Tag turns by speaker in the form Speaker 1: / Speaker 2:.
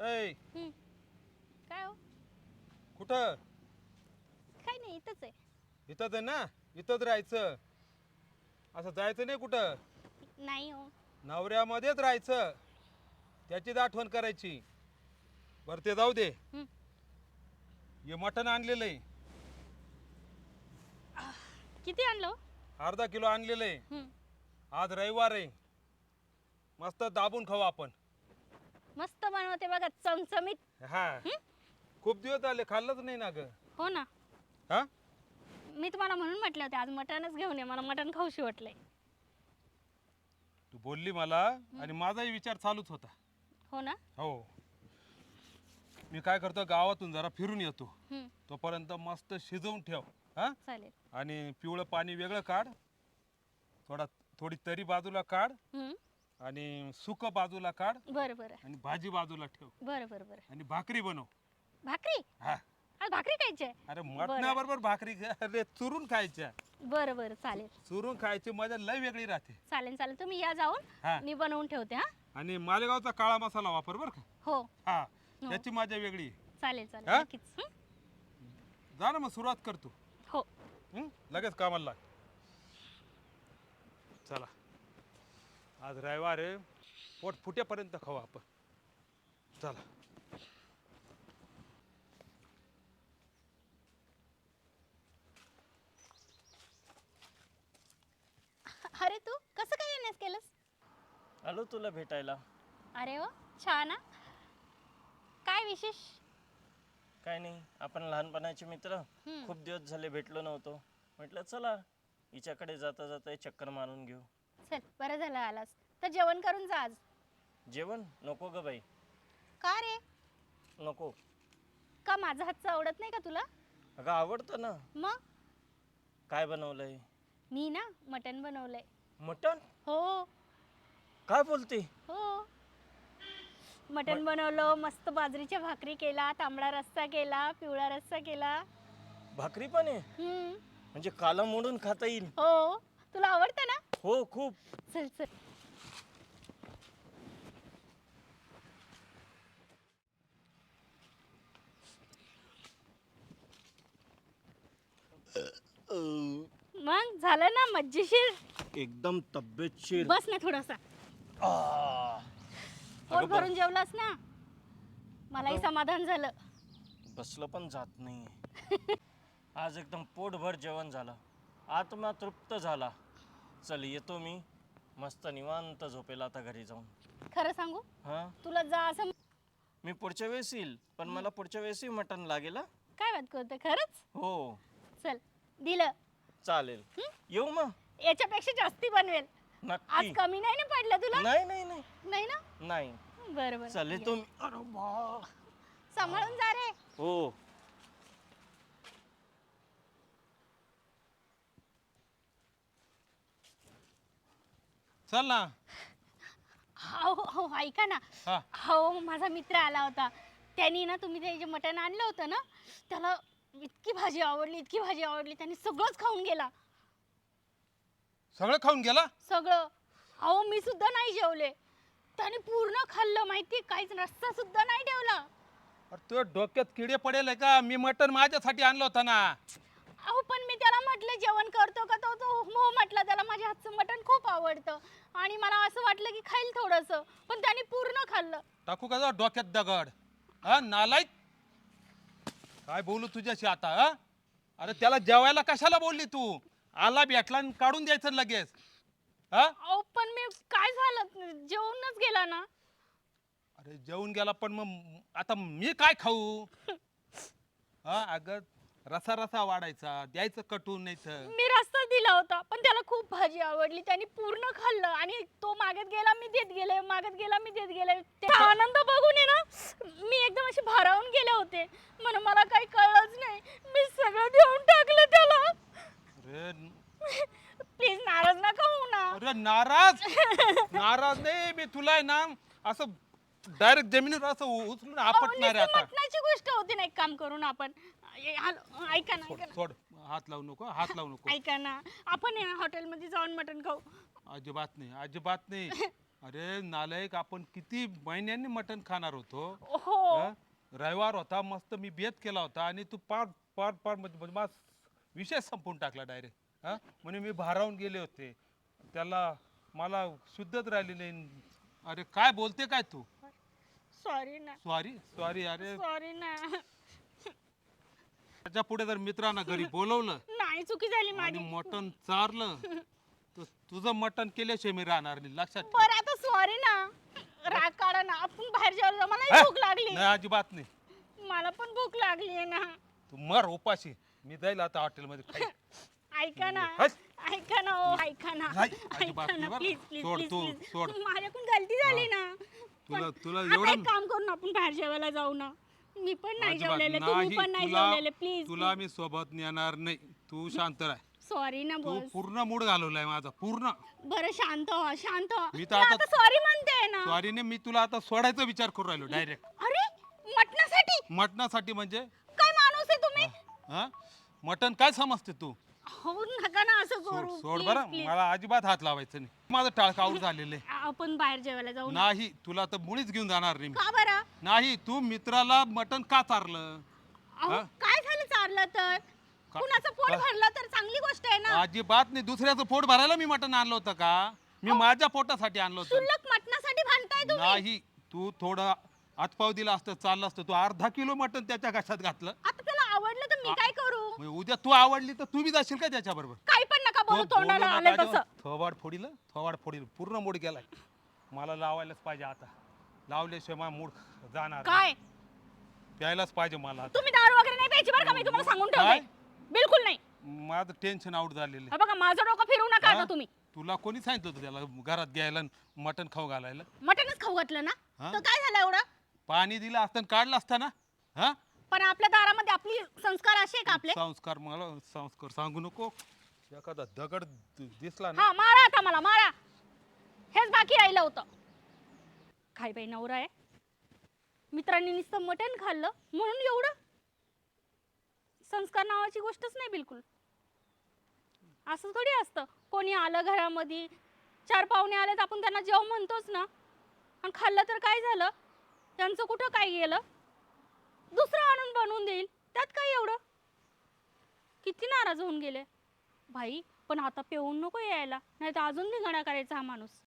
Speaker 1: ऐ.
Speaker 2: हं. काय हो?
Speaker 1: कुठं?
Speaker 2: काय नाही इथंच आहे.
Speaker 1: इथंच आहे ना? इथंच राहायचं. असं जायचं नाही कुठं?
Speaker 2: नाही हो.
Speaker 1: नवऱ्यामध्येच राहायचं. त्याचीच आठवण करायची. बरं ते जाऊ दे.
Speaker 2: हं.
Speaker 1: हे मटण आणलेलं आहे.
Speaker 2: किती आणलं हो?
Speaker 1: अर्धा किलो आणलेलं आहे.
Speaker 2: हं.
Speaker 1: आज रविवार आहे. मस्त दाबून खाऊ आपण.
Speaker 2: मस्त बनवते बघा चमचमीत.
Speaker 1: हा. खूप दिवस झाले खाल्लंच नाही ना ग.
Speaker 2: हो ना.
Speaker 1: हा?
Speaker 2: मी तुम्हाला म्हणून म्हटले होते आज मटणच घेऊन ये मला मटण खाऊशी वाटलंय
Speaker 1: तू बोलली मला आणि माझाही विचार चालूच होता.
Speaker 2: हो ना?
Speaker 1: हो. मी काय करतो गावातून जरा फिरून येतो.
Speaker 2: हं.
Speaker 1: तोपर्यंत मस्त शिजवून ठेव हा?
Speaker 2: चालेल.
Speaker 1: आणि पिवळं पाणी वेगळं काढ. थोडा थोडी तरी बाजूला काढ.
Speaker 2: हं.
Speaker 1: आणि सुक बाजूला काढ
Speaker 2: बरं बरं.
Speaker 1: आणि भाजी बाजूला ठेव.
Speaker 2: बरं बरं बरं.
Speaker 1: आणि भाकरी बनव.
Speaker 2: भाकरी?
Speaker 1: हा.
Speaker 2: आज भाकरी खायची आहे?
Speaker 1: अरे मटणाबरोबर भाकरी. अरे चुरून खायच्या
Speaker 2: बरं बरं चालेल.
Speaker 1: चुरून खायची मजा लय वेगळी राहते.
Speaker 2: चालेल चालेल. तुम्ही या
Speaker 1: हा.
Speaker 2: जाऊन मी बनवून ठेवते हा.
Speaker 1: आणि मालेगावचा काळा मसाला वापर बर का?
Speaker 2: हो.
Speaker 1: हा. त्याची मजा वेगळी आहे.
Speaker 2: चालेल चालेल.
Speaker 1: हा?
Speaker 2: नक्कीच. हं?
Speaker 1: जा ना मग सुरुवात करतो.
Speaker 2: हो.
Speaker 1: हं? लगेच कामाला लाग. चला. आज रविवार आहे. पोट फुट्यापर्यंत खाऊ आपण. चला.
Speaker 2: अरे तू कसं काय येण्यास केलंस?
Speaker 3: आलो तुला भेटायला.
Speaker 2: अरे वा छान हा. काय विशेष?
Speaker 3: काय नाही आपण लहानपणाचे मित्र.
Speaker 2: हम्म.
Speaker 3: खूप दिवस झाले भेटलो नव्हतो. म्हटलं चला हिच्याकडे जाता जाता एक चक्कर मारून घेऊ.
Speaker 2: चल बरं झालं आलास. तर जेवण करून जा आज.
Speaker 3: जेवण? नको ग बाई.
Speaker 2: का रे?
Speaker 3: नको.
Speaker 2: का माझं हातचं आवडत नाही का तुला?
Speaker 3: अगं आवडतं ना.
Speaker 2: मग?
Speaker 3: काय बनवलंय?
Speaker 2: मी ना मटण बनवलंय.
Speaker 3: मटण?
Speaker 2: हो.
Speaker 3: काय बोलते?
Speaker 2: हो. मटण बनवलं मस्त बाजरीच्या भाकरी केला तांबडा रस्सा केला पिवळा रस्सा केला.
Speaker 3: भाकरी पण आहे?
Speaker 2: हम्म.
Speaker 3: म्हणजे काला मोडून खाता येईल.
Speaker 2: हो. तुला आवडतं ना?
Speaker 3: हो खूप.
Speaker 2: चल चल. मग झालं ना मज्जेशीर?
Speaker 3: एकदम तब्येतशीर
Speaker 2: बस ना थोडासा. पोट
Speaker 3: अगं.
Speaker 2: भरून जेवलास ना? मलाही
Speaker 3: अगं.
Speaker 2: समाधान झालं.
Speaker 3: बसलं पण जात नाही आज एकदम पोटभर जेवण झालं. आत्मा तृप्त झाला. चल येतो मी. मस्त निवांत झोपेल आता घरी जाऊन.
Speaker 2: खरं सांगू?
Speaker 3: हां?
Speaker 2: तुला जा असं
Speaker 3: मी पुढच्या वेळेस येईल पण मला पुढच्या वेळेसही मटण लागेल हं?
Speaker 2: काय बात करते खरंच?
Speaker 3: हो.
Speaker 2: चल दिलं.
Speaker 3: चालेल. येऊ मग.
Speaker 2: याच्यापेक्षा जास्ती बनवेल. आज
Speaker 3: नक्की
Speaker 2: कमी नाही ना पडलं तुला?
Speaker 3: नाही नाही नाही.
Speaker 2: नाही ना?
Speaker 3: नाही.
Speaker 2: बरं बरं.
Speaker 3: चल येतो मी. अरे बा.
Speaker 2: सांभाळून जा रे.
Speaker 3: हो.
Speaker 1: चल ना.
Speaker 2: हो हो ऐका ना.
Speaker 1: हा.
Speaker 2: हो माझा मित्र आला होता. त्यांनी ना तुम्ही ते जे मटण आणलं होतं ना त्याला इतकी भाजी आवडली इतकी भाजी आवडली त्यांनी सगळंच खाऊन गेला.
Speaker 1: सगळं खाऊन गेला?
Speaker 2: सगळं. अहो मी सुद्धा नाही जेवले. त्याने पूर्ण खाल्लं माहिती काहीच रस्ता सुद्धा नाही ठेवला.
Speaker 1: अरे तुझ्या डोक्यात किडे पडेल का? मी मटण माझ्यासाठी आणलं होतं ना.
Speaker 2: अहो पण मी त्याला म्हटलं जेवण करतो का तो? तो हो म्हटला त्याला माझ्या हातचं मटण खूप आवडतं. आणि मला असं वाटलं की खाईल थोडंसं पण त्याने पूर्ण खाल्लं.
Speaker 1: टाकू का डोक्यात दगड? हा नालायक? काय बोलू तुझ्याशी आता हा? अरे त्याला जेवायला कशाला बोलली तू? आला भेटला आणि काढून द्यायचं लगेच. हा?
Speaker 2: अहो पण मी काय झालं? जेवूनच गेला ना.
Speaker 1: अरे जेवून गेला पण मग आता मी काय खाऊ? हा अगं रसा रसा वाढायचा द्यायचं कटून नाही
Speaker 2: मी रस्ता दिला होता पण त्याला खूप भाजी आवडली. त्याने पूर्ण खाल्लं आणि तो मागत गेला मी देत गेले मागत गेला मी देत गेले. त्याचा आनंद बघून आहे ना मी एकदम अशी भारावून गेले होते. म्हणून मला काही कळलंच नाही. मी सगळं देऊन टाकलं त्याला.
Speaker 1: अरे
Speaker 2: प्लीज नाराज नका होऊ ना.
Speaker 1: अरे नाराज? नाराज नाही मी तुला आहे ना असं डायरेक्ट जमिनीवर असं उ- उचलून आपटणार आहे आता.
Speaker 2: गोष्ट होती ना एक काम करून आपण. ए, हॅलो, ऐका ना
Speaker 1: सोड
Speaker 2: ऐका ना.
Speaker 1: सोड. हात लावू नको हात लावू नको.
Speaker 2: ऐका ना. आपण ना हॉटेलमध्ये जाऊन मटण खाऊ.
Speaker 1: अजिबात नाही अजिबात नाही. अरे नालायक आपण किती महिन्यांनी मटण खाणार होतो.
Speaker 2: हो.
Speaker 1: हा? रविवार होता मस्त मी बेत केला होता आणि तू पार पार पार म्हणजे म्हणजे माझा विषय संपवून टाकला डायरेक्ट. हा म्हणे मी भारावून गेले होते. त्याला मला शुद्धच राहिली नाही. अरे काय बोलते काय तू?
Speaker 2: सॉरी ना.
Speaker 1: सॉरी सॉरी अरे.
Speaker 2: सॉरी ना.
Speaker 1: त्याच्या पुढे जर मित्रांना घरी बोलवलं
Speaker 2: नाही चुकी झाली
Speaker 1: आणि
Speaker 2: माझी.
Speaker 1: मटण चारलं तर तुझं मटण केल्याशिवाय मी राहणार नाही लक्षात ठेव.
Speaker 2: बरं आता सॉरी ना. राग काढा ना. आपण बाहेर जेवायला मला? भूक लागली.
Speaker 1: नाही अजिबात नाही.
Speaker 2: मला पण भूक लागली आहे ना.
Speaker 1: तू मर उपाशी. मी जाईल आता हॉटेलमध्ये खाईल
Speaker 2: ऐका ना. ऐका ना ओ ऐका ना.
Speaker 1: नाही, अजिबात
Speaker 2: ऐका
Speaker 1: नाही
Speaker 2: ना
Speaker 1: बरं.
Speaker 2: प्लीज प्लीज
Speaker 1: सोड
Speaker 2: प्लीज
Speaker 1: तू,
Speaker 2: प्लीज.
Speaker 1: सोड.
Speaker 2: माझ्याकडून गलती झाली ना.
Speaker 1: तुला
Speaker 2: पण
Speaker 1: तुला
Speaker 2: आता
Speaker 1: एवढं
Speaker 2: एक काम करून आपण बाहेर जेवायला जाऊ ना. मी पण नाही
Speaker 1: अजिबात
Speaker 2: जेवलेले तुम्ही पण नाही
Speaker 1: तुला
Speaker 2: जेवलेले प्लीज
Speaker 1: तुला मी सोबत नेणार नाही. तू शांत राह.
Speaker 2: सॉरी ना
Speaker 1: तू
Speaker 2: बस
Speaker 1: पूर्ण मूड घालवलाय माझा पूर्ण.
Speaker 2: बरं शांत व्हा शांत व्हा.
Speaker 1: मी
Speaker 2: मी
Speaker 1: तर आता-
Speaker 2: आता सॉरी म्हणते ना.
Speaker 1: सॉरीने मी तुला आता सोडायचा विचार करू राहिलो डायरेक्ट
Speaker 2: अरे मटणासाठी?
Speaker 1: मटणासाठी म्हणजे?
Speaker 2: काय माणूस आहे तुम्ही?
Speaker 1: हा? मटण काय समजते तू?
Speaker 2: हो नका ना असं
Speaker 1: सोड
Speaker 2: करू.
Speaker 1: सोड
Speaker 2: please,
Speaker 1: बरं.
Speaker 2: please.
Speaker 1: मला अजिबात हात लावायचं नाही. माझं टाळका आऊट झालेलं आहे.
Speaker 2: आपण बाहेर जेवायला जाऊ ना.
Speaker 1: नाही तुला तर मुळीच घेऊन जाणार नाही मी.
Speaker 2: का बरं?
Speaker 1: नाही तू मित्राला मटण का चारलं?
Speaker 2: अहो,
Speaker 1: हा?
Speaker 2: काय झालं चारलं तर?
Speaker 1: का-
Speaker 2: कुणाचं पोट
Speaker 1: का-
Speaker 2: भरलं तर चांगली गोष्ट आहे ना.
Speaker 1: अजिबात नाही. दुसऱ्याचं पोट भरायला मी मटण आणलं होतं का? मी माझ्या पोटासाठी आणलं होतं.
Speaker 2: शुल्लक मटणासाठी भांडताय तुम्ही.
Speaker 1: नाही तू थोडं आतपाव दिला असतं चाललं असतं. तू अर्धा किलो मटण त्याच्या घशात घातलं.
Speaker 2: आता मी काय करू?
Speaker 1: मग उद्या तू आवडली तर तू बी जाशील का त्याच्या बरोबर
Speaker 2: काही पण नका बोलू तोंडाला आलं तसं.
Speaker 1: थोबाड फोडील थोबाड फोडील. पूर्ण मूड गेलाय. मला लावायलाच पाहिजे आता. लावल्याशिवाय माझा मूड जाणार नाही.
Speaker 2: काय?
Speaker 1: प्यायलाच पाहिजे मला आता.
Speaker 2: तुम्ही दारू वगैरे नाही प्यायची बरं का? मी तुम्हाला सांगून
Speaker 1: काय?
Speaker 2: ठेवते बिलकुल नाही.
Speaker 1: माझं टेन्शन आउट झालेलं
Speaker 2: हे बघा माझं डोकं फिरवू नका
Speaker 1: हा?
Speaker 2: आता तुम्ही.
Speaker 1: तुला कोणी सांगितलं होतं त्याला घरात घ्यायला मटण खाऊ घालायला?
Speaker 2: मटणच खाऊ घातलं ना?
Speaker 1: हा?
Speaker 2: तर काय झालं एवढं?
Speaker 1: पाणी दिलं असतं आणि काढलं असतं ना? हा?
Speaker 2: पण आपल्या दारामध्ये आपली संस्कार असे का आपले?
Speaker 1: संस्कार मला संस्कार सांगू नको. एखादा दगड दि- दिसला ना.
Speaker 2: हा मारा आता मला मारा. हेच बाकी राहिलं होतं. काय बाई नवरा आहे? मित्रांनी नुसतं मटण खाल्लं म्हणून एवढं? संस्कार नावाची गोष्टच नाही बिलकुल. असं थोडी असतं. कोणी आलं घरामध्ये चार पाहुणे आले तर आपण त्यांना जेव म्हणतोच ना आणि खाल्लं तर काय झालं? त्यांचं कुठं काय गेलं? दुसरं आणून बनवून देईल. त्यात काय एवढं? किती नाराज होऊन गेले. भाई पण आता पेऊन नको यायला. नाही तर अजून धिंगाणा करायचा हा माणूस.